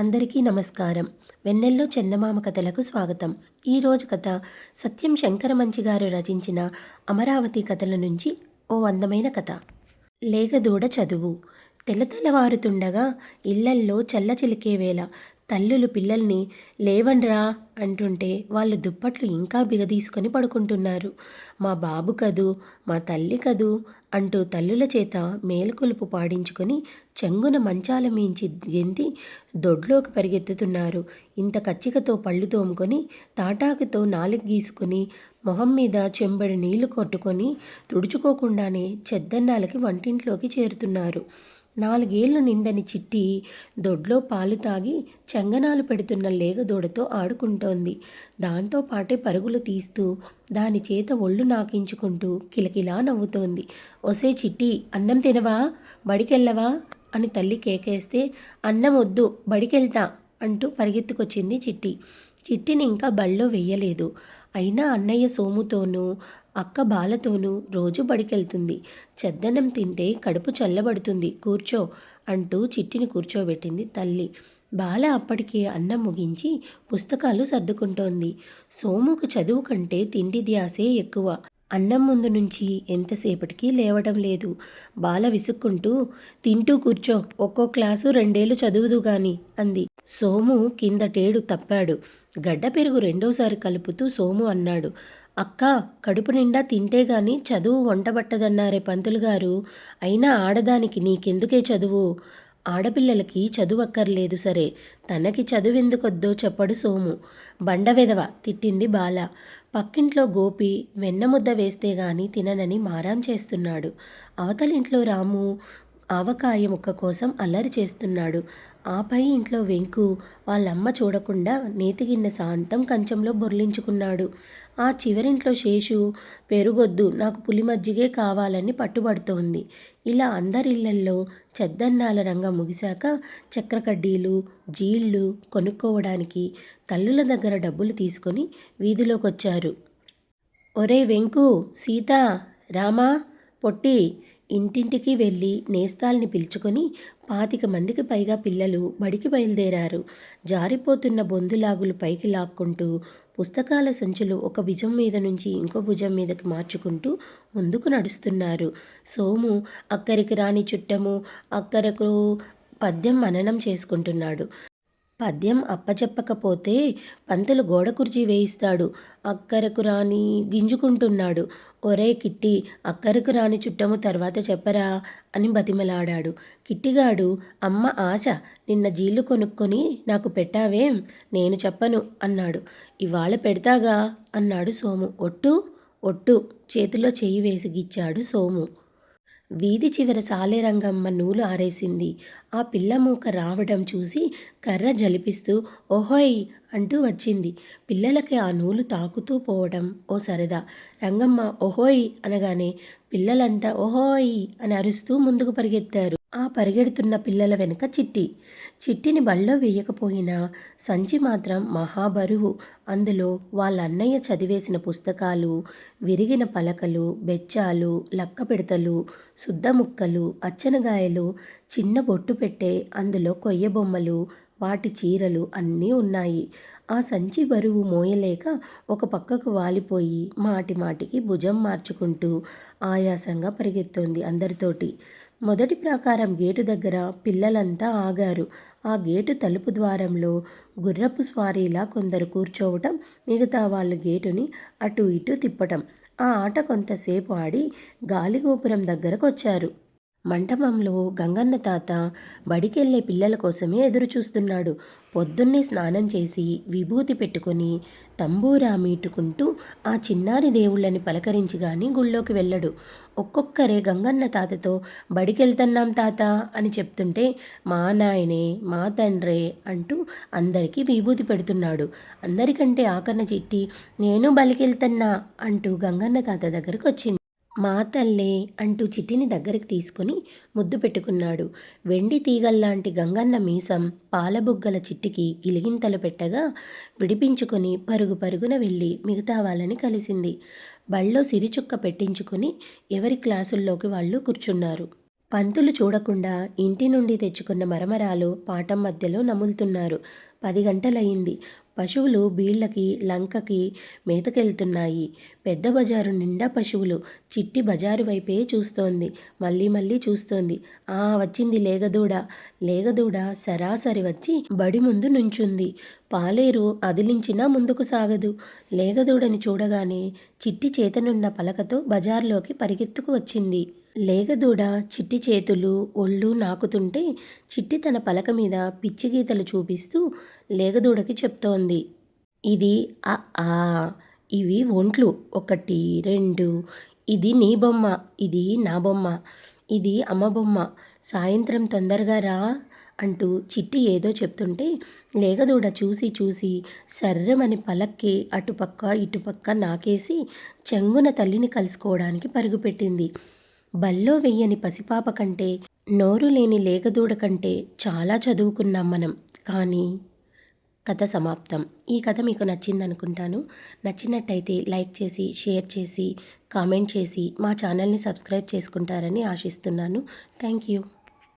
అందరికీ నమస్కారం. వెన్నెల్లో చందమామ కథలకు స్వాగతం. ఈరోజు కథ సత్యం శంకరమంచి గారు రచించిన అమరావతి కథల నుంచి ఓ అందమైన కథ. లేగదూడ చదువు. తెల్లతెల్లవారుతుండగా ఇళ్ళల్లో చల్లచిలికే వేళ తల్లులు పిల్లల్ని లేవండ్రా అంటుంటే వాళ్ళు దుప్పట్లు ఇంకా బిగదీసుకొని పడుకుంటున్నారు. మా బాబు కదూ మా తల్లి కదూ అంటూ తల్లుల చేత మేలుకొలుపు పాడించుకొని చెంగున మంచాల మించి గెంతి దొడ్లోకి పరిగెత్తుతున్నారు. ఇంత కచ్చికతో పళ్ళు తోముకొని తాటాకుతో నాలుగు గీసుకొని మొహం మీద చెంబడి నీళ్ళు కొట్టుకొని తుడుచుకోకుండానే చెద్దన్నాలకి వంటింట్లోకి చేరుతున్నారు. నాలుగేళ్ళు నిండని చిట్టి దొడ్లో పాలు తాగి చంగనాలు పెడుతున్న లేగదూడతో ఆడుకుంటోంది. దాంతో పాటే పరుగులు తీస్తూ దాని చేత ఒళ్ళు నాకించుకుంటూ కిలకిలా నవ్వుతోంది. ఒసే చిట్టి అన్నం తినవా? బడికెళ్ళవా? అని తల్లి కేకేస్తే అన్నం వద్దు బడికెళ్తా అంటూ పరిగెత్తుకొచ్చింది చిట్టి. చిట్టిని ఇంకా బళ్ళో వెయ్యలేదు. అయినా అన్నయ్య సోముతోనూ అక్క బాలతోనూ రోజు బడికెళ్తుంది. చెద్దనం తింటే కడుపు చల్లబడుతుంది. కూర్చో అంటూ చిట్టిని కూర్చోబెట్టింది తల్లి. బాల అప్పటికే అన్నం ముగించి పుస్తకాలు సర్దుకుంటోంది. సోముకు చదువు కంటే తిండి ధ్యాసే ఎక్కువ. అన్నం ముందు నుంచి ఎంతసేపటికి లేవడం లేదు. బాల విసుక్కుంటూ తింటూ కూర్చో. ఒక్కో క్లాసు రెండేళ్ళు చదువుదు గాని అంది. సోము కిందటేడు తప్పాడు. గడ్డ పెరుగు రెండోసారి కలుపుతూ సోము అన్నాడు. అక్క కడుపు నిండా తింటే గాని చదువు వంటబట్టదన్నారే పంతులు గారు. అయినా ఆడదానికి నీకెందుకే చదువు? ఆడపిల్లలకి చదువు అక్కర్లేదు సరే తనకి చదువెందుకొద్దో చెప్పడు సోము. బండవెదవ తిట్టింది బాల. పక్కింట్లో గోపి వెన్నముద్ద వేస్తే గాని తిననని మారాం చేస్తున్నాడు. అవతలింట్లో రాము ఆవకాయ ముక్క కోసం అల్లరి చేస్తున్నాడు. ఆపై ఇంట్లో వెంకు వాళ్ళమ్మ చూడకుండా నేతిగిన్న సాంతం కంచంలో బొర్లించుకున్నాడు. ఆ చివరింట్లో శేషు పెరుగొద్దు నాకు పులి మజ్జిగే కావాలని పట్టుబడుతోంది ఇలా అందరిళ్ళల్లో చెద్దన్నాల రంగం ముగిశాక చక్రకడ్డీలు జీళ్ళు కొనుక్కోవడానికి తల్లుల దగ్గర డబ్బులు తీసుకొని వీధిలోకొచ్చారు. ఒరే వెంకు సీత రామా పొట్టి ఇంటింటికి వెళ్ళి నేస్తాల్ని పిలుచుకొని పాతిక మందికి పైగా పిల్లలు బడికి బయలుదేరారు. జారిపోతున్న బొందులాగులు పైకి లాక్కుంటూ పుస్తకాల సంచులు ఒక భుజం మీద నుంచి ఇంకో భుజం మీదకి మార్చుకుంటూ ముందుకు నడుస్తున్నారు. సోము అక్కరికి రాని చుట్టము అక్కరకు పద్యం మననం చేసుకుంటున్నాడు. పద్యం అప్పచెప్పకపోతే పంతులు గోడ కుర్చీ వేయిస్తాడు. అక్కరకు రాని గింజుకుంటున్నాడు. ఒరే కిట్టి అక్కరకు రాని చుట్టము తర్వాత చెప్పరా అని బతిమలాడాడు. కిట్టిగాడు అమ్మ ఆశ నిన్న జీళ్ళు కొనుక్కొని నాకు పెట్టావేం? నేను చెప్పను అన్నాడు. ఇవాళ పెడతాగా? అన్నాడు సోము. ఒట్టు? ఒట్టు. చేతిలో చెయ్యి వేసి గిచ్చాడు సోము. వీధి చివర సాలెరంగమ్మ నూలు ఆరేసింది. ఆ పిల్ల మూక రావడం చూసి కర్ర జలిపిస్తూ ఓహోయ్ అంటూ వచ్చింది. పిల్లలకి ఆ నూలు తాకుతూ పోవడం ఓ సరదా. రంగమ్మ ఓహోయ్ అనగానే పిల్లలంతా ఓహోయ్ అని అరుస్తూ ముందుకు పరిగెత్తారు. ఆ పరిగెడుతున్న పిల్లల వెనుక చిట్టి. చిట్టిని బళ్ళో వేయకపోయినా సంచి మాత్రం మహాబరువు. అందులో వాళ్ళ అన్నయ్య చదివేసిన పుస్తకాలు విరిగిన పలకలు బెచ్చాలు లక్క పిడతలు శుద్ధముక్కలు అచ్చనగాయలు చిన్న బొట్టు పెట్టే అందులో కొయ్య బొమ్మలు వాటి చీరలు అన్నీ ఉన్నాయి. ఆ సంచి బరువు మోయలేక ఒక పక్కకు వాలిపోయి మాటి మాటికి భుజం మార్చుకుంటూ ఆయాసంగా పరిగెత్తోంది అందరితోటి. మొదటి ప్రాకారం గేటు దగ్గర పిల్లలంతా ఆగారు. ఆ గేటు తలుపు ద్వారంలో గుర్రపు స్వారీలా కొందరు కూర్చోవటం మిగతా వాళ్ళు గేటుని అటు ఇటు తిప్పటం. ఆ ఆట కొంతసేపు ఆడి గాలిగోపురం దగ్గరకు వచ్చారు మంటపంలో గంగన్న తాత బడికెళ్ళే పిల్లల కోసమే ఎదురు చూస్తున్నాడు పొద్దున్నే స్నానం చేసి విభూతి పెట్టుకొని తంబూరా మీటుకుంటూ ఆ చిన్నారి దేవుళ్ళని పలకరించి గాని గుళ్ళోకి వెళ్ళడు. ఒక్కొక్కరే గంగన్న తాతతో బడికెళ్తున్నాం తాత అని చెప్తుంటే మా నాయనే మా తండ్రే అంటూ అందరికీ విభూతి పెడుతున్నాడు. అందరికంటే ఆకరణ చిట్టి నేను బలికెళ్తున్నా అంటూ గంగన్న తాత దగ్గరకు వచ్చింది మా తల్లే అంటూ చిట్టిని దగ్గరికి తీసుకుని ముద్దు పెట్టుకున్నాడు. వెండి తీగల్లాంటి గంగన్న మీసం పాలబుగ్గల చిట్టికి ఇలిగింతలు పెట్టగా విడిపించుకొని పరుగు పరుగున వెళ్ళి మిగతా వాళ్ళని కలిసింది. బళ్ళో సిరిచుక్క పెట్టించుకుని ఎవరి క్లాసుల్లోకి వాళ్ళు కూర్చున్నారు. పంతులు చూడకుండా ఇంటి నుండి తెచ్చుకున్న మరమరాలు పాఠం మధ్యలో నములుతున్నారు. పది గంటలయ్యింది పశువులు బీళ్ళకి లంకకి మేతకెళ్తున్నాయి. పెద్ద బజారు నిండా పశువులు. చిట్టి బజారు వైపే చూస్తోంది. మళ్ళీ మళ్ళీ చూస్తోంది. ఆ వచ్చింది లేగదూడ. లేగదూడ సరాసరి వచ్చి బడి ముందు నుంచుంది. పాలేరు అదిలించినా ముందుకు సాగదు. లేగదూడని చూడగానే చిట్టి చేతనున్న పలకతో బజార్లోకి పరిగెత్తుకు వచ్చింది. లేగదూడ చిట్టి చేతులు ఒళ్ళు నాకుతుంటే చిట్టి తన పలక మీద పిచ్చి గీతలు చూపిస్తూ లేగదూడకి చెప్తోంది. ఇది ఆ ఆ ఇవి ఒంట్లు. ఒకటి రెండు. ఇది నీ బొమ్మ. ఇది నా బొమ్మ. ఇది అమ్మ బొమ్మ. సాయంత్రం తొందరగా రా అంటూ చిట్టి ఏదో చెప్తుంటే లేగదూడ చూసి చూసి సర్రమని పలక్కి అటుపక్క ఇటుపక్క నాకేసి చెంగున తల్లిని కలుసుకోవడానికి పరుగుపెట్టింది. బల్లో వెయ్యని పసిపాప కంటే నోరు లేని లేగదూడ కంటే చాలా చదువుకున్నాం మనం. కానీ కథ సమాప్తం. ఈ కథ మీకు నచ్చింది అనుకుంటాను నచ్చినట్టయితే లైక్ చేసి షేర్ చేసి కామెంట్ చేసి మా ఛానల్ని సబ్స్క్రైబ్ చేసుకుంటారని ఆశిస్తున్నాను. Thank you.